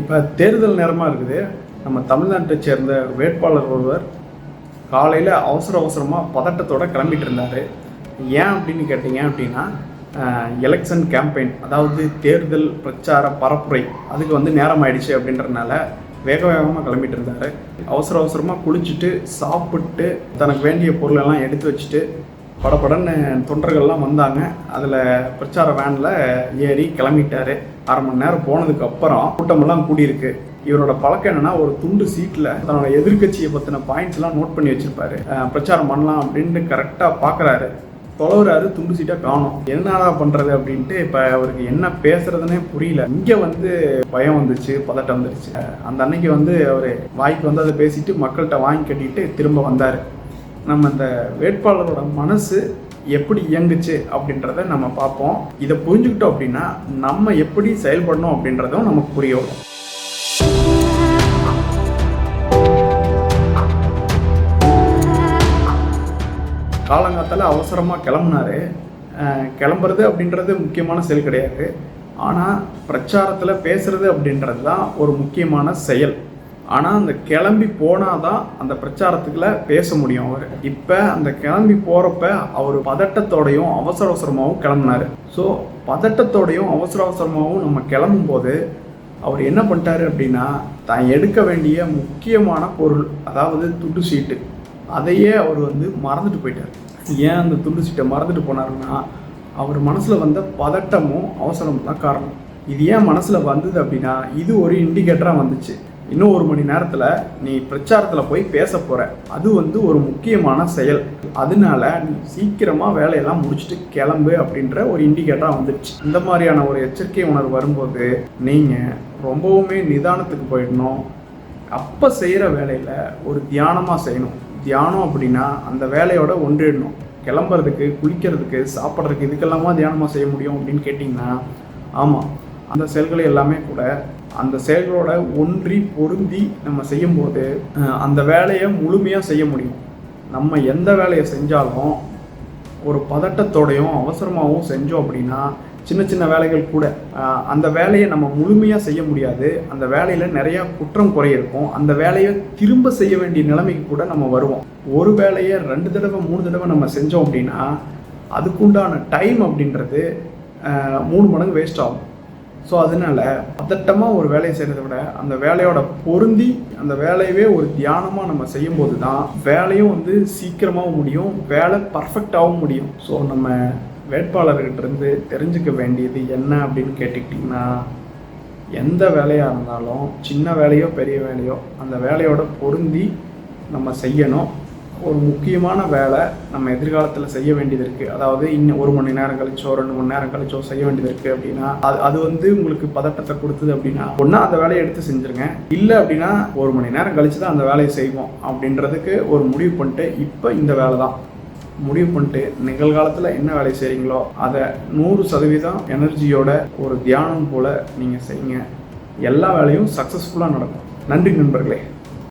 இப்போ தேர்தல் நேரமாக இருக்குது. நம்ம தமிழ்நாட்டை சேர்ந்த வேட்பாளர் ஒருவர் காலையில் அவசர அவசரமாக பதட்டத்தோட கிளம்பிட்டு இருந்தார். ஏன் அப்படின்னு கேட்டிங்க அப்படின்னா எலெக்ஷன் கேம்பெயின் அதாவது தேர்தல் பிரச்சார பரப்புரை அதுக்கு வந்து நேரம் ஆயிடுச்சு அப்படின்றனால வேக வேகமாக கிளம்பிட்டு இருந்தார். அவசர அவசரமாக குளிச்சுட்டு சாப்பிட்டு தனக்கு வேண்டிய பொருளெல்லாம் எடுத்து வச்சுட்டு படபடன்னு தொண்டர்கள்லாம் வந்தாங்க. அதில் பிரச்சார வேனில் ஏறி கிளம்பிட்டார். அரை மணி நேரம் போனதுக்கு அப்புறம் கூட்டமெல்லாம் கூடியிருக்கு. இவரோட பழக்கம் என்னன்னா ஒரு துண்டு சீட்டில் தன்னோட எதிர்க்கட்சியை பற்றின பாயிண்ட்ஸ்லாம் நோட் பண்ணி வச்சிருப்பாரு. பிரச்சாரம் பண்ணலாம் அப்படின்ட்டு கரெக்டாக பார்க்குறாரு தொலைவுறாரு துண்டு சீட்டாக காணும். என்னடா பண்ணுறது அப்படின்ட்டு இப்போ அவருக்கு என்ன பேசுறதுனே புரியல. இங்கே வந்து பயம் வந்துச்சு பதட்டம் வந்துருச்சு. அந்த அன்னைக்கு வந்து அவர் வாய்க்கு வந்து அதை பேசிட்டு மக்கள்கிட்ட வாங்கி கட்டிட்டு திரும்ப வந்தார். நம்ம இந்த வேட்பாளரோட மனசு எப்படி இயங்குச்சு அப்படின்றத நம்ம பார்ப்போம். இதை புரிஞ்சுக்கிட்டோம் அப்படின்னா நம்ம எப்படி செயல்படணும் அப்படின்றதும் நமக்கு புரிய வரும். காலங்காத்தால அவசரமாக கிளம்புனாரு. கிளம்புறது அப்படின்றது முக்கியமான செயல் கிடையாது. ஆனால் பிரச்சாரத்தில் பேசுறது அப்படின்றது தான் ஒரு முக்கியமான செயல். ஆனால் அந்த கிளம்பி போனால் தான் அந்த பிரச்சாரத்துக்குள்ள பேச முடியும் அவர். இப்போ அந்த கிளம்பி போகிறப்ப அவர் பதட்டத்தோடையும் அவசர அவசரமாகவும் கிளம்புனாரு. ஸோ பதட்டத்தோடையும் அவசர அவசரமாகவும் நம்ம கிளம்பும்போது அவர் என்ன பண்ணிட்டாரு அப்படின்னா தான் எடுக்க வேண்டிய முக்கியமான பொருள் அதாவது துண்டு சீட்டு அதையே அவர் வந்து மறந்துட்டு போயிட்டார். ஏன் அந்த துண்டு சீட்டை மறந்துட்டு போனாருன்னா அவர் மனசில் வந்த பதட்டமும் அவசரமும் தான் காரணம். இது ஏன் மனசில் வந்தது அப்படின்னா இது ஒரு இண்டிகேட்டராக வந்துச்சு. இன்னும் ஒரு மணி நேரத்தில் நீ பிரச்சாரத்தில் போய் பேச போகிற அது வந்து ஒரு முக்கியமான செயல். அதனால நீ சீக்கிரமாக வேலையெல்லாம் முடிச்சுட்டு கிளம்பு அப்படின்ற ஒரு இண்டிகேட்டராக வந்துடுச்சு இந்த மாதிரியான ஒரு எச்சரிக்கை உணர்வு வரும்போது நீங்கள் ரொம்பவுமே நிதானத்துக்கு போயிடணும். அப்போ செய்கிற வேலையில் ஒரு தியானமாக செய்யணும். தியானம் அப்படின்னா அந்த வேலையோட ஒன்றிடணும். கிளம்புறதுக்கு குளிக்கிறதுக்கு சாப்பிட்றதுக்கு இதுக்கெல்லாமா தியானமாக செய்ய முடியும் அப்படின்னு கேட்டிங்கன்னா ஆமாம் அந்த செயல்களை எல்லாமே கூட அந்த செயல்களோட ஒன்றி பொருந்தி நம்ம செய்யும்போது அந்த வேலையை முழுமையாக செய்ய முடியும். நம்ம எந்த வேலையை செஞ்சாலும் ஒரு பதட்டத்தோடையும் அவசரமாகவும் செஞ்சோம் அப்படின்னா சின்ன சின்ன வேலைகள் கூட அந்த வேலையை நம்ம முழுமையாக செய்ய முடியாது. அந்த வேலையில் நிறையா குற்றம் குறைய இருக்கும். அந்த வேலையை திரும்ப செய்ய வேண்டிய நிலைமைக்கு கூட நம்ம வருவோம். ஒரு வேலையை ரெண்டு தடவை மூணு தடவை நம்ம செஞ்சோம் அப்படின்னா அதுக்குண்டான டைம் அப்படின்றது மூணு மடங்கு வேஸ்ட் ஆகும். ஸோ அதனால பதட்டமாக ஒரு வேலையை செய்கிறத விட அந்த வேலையோட பொருந்தி அந்த வேலையவே ஒரு தியானமாக நம்ம செய்யும் போது தான் வேலையும் வந்து சீக்கிரமாகவும் முடியும் வேலை பர்ஃபெக்டாகவும் முடியும். ஸோ நம்ம வேட்பாளர்கிட்ட இருந்து தெரிஞ்சுக்க வேண்டியது என்ன அப்படின்னு கேட்டுக்கிட்டிங்கன்னா எந்த வேலையாக இருந்தாலும் சின்ன வேலையோ பெரிய வேலையோ அந்த வேலையோட பொருந்தி நம்ம செய்யணும். ஒரு முக்கியமான வேலை நம்ம எதிர்காலத்தில் செய்ய வேண்டியது இருக்குது அதாவது இன்னும் ஒரு மணி நேரம் கழிச்சோ ரெண்டு மணி நேரம் கழிச்சோ செய்ய வேண்டியது இருக்குது அப்படின்னா அது அது வந்து உங்களுக்கு பதட்டத்தை கொடுத்தது அப்படின்னா ஒன்றா அந்த வேலையை எடுத்து செஞ்சுருங்க. இல்லை அப்படின்னா ஒரு மணி நேரம் கழிச்சு தான் அந்த வேலையை செய்வோம் அப்படின்றதுக்கு ஒரு முடிவு பண்ணிட்டு இப்போ இந்த வேலை தான். முடிவு பண்ணிட்டு நிகழ்காலத்தில் என்ன வேலை செய்கிறீங்களோ அதை நூறு சதவீதம் எனர்ஜியோட ஒரு தியானம் போல் நீங்கள் செய்யுங்க. எல்லா வேலையும் சக்ஸஸ்ஃபுல்லாக நடக்கும். நன்றி நண்பர்களே.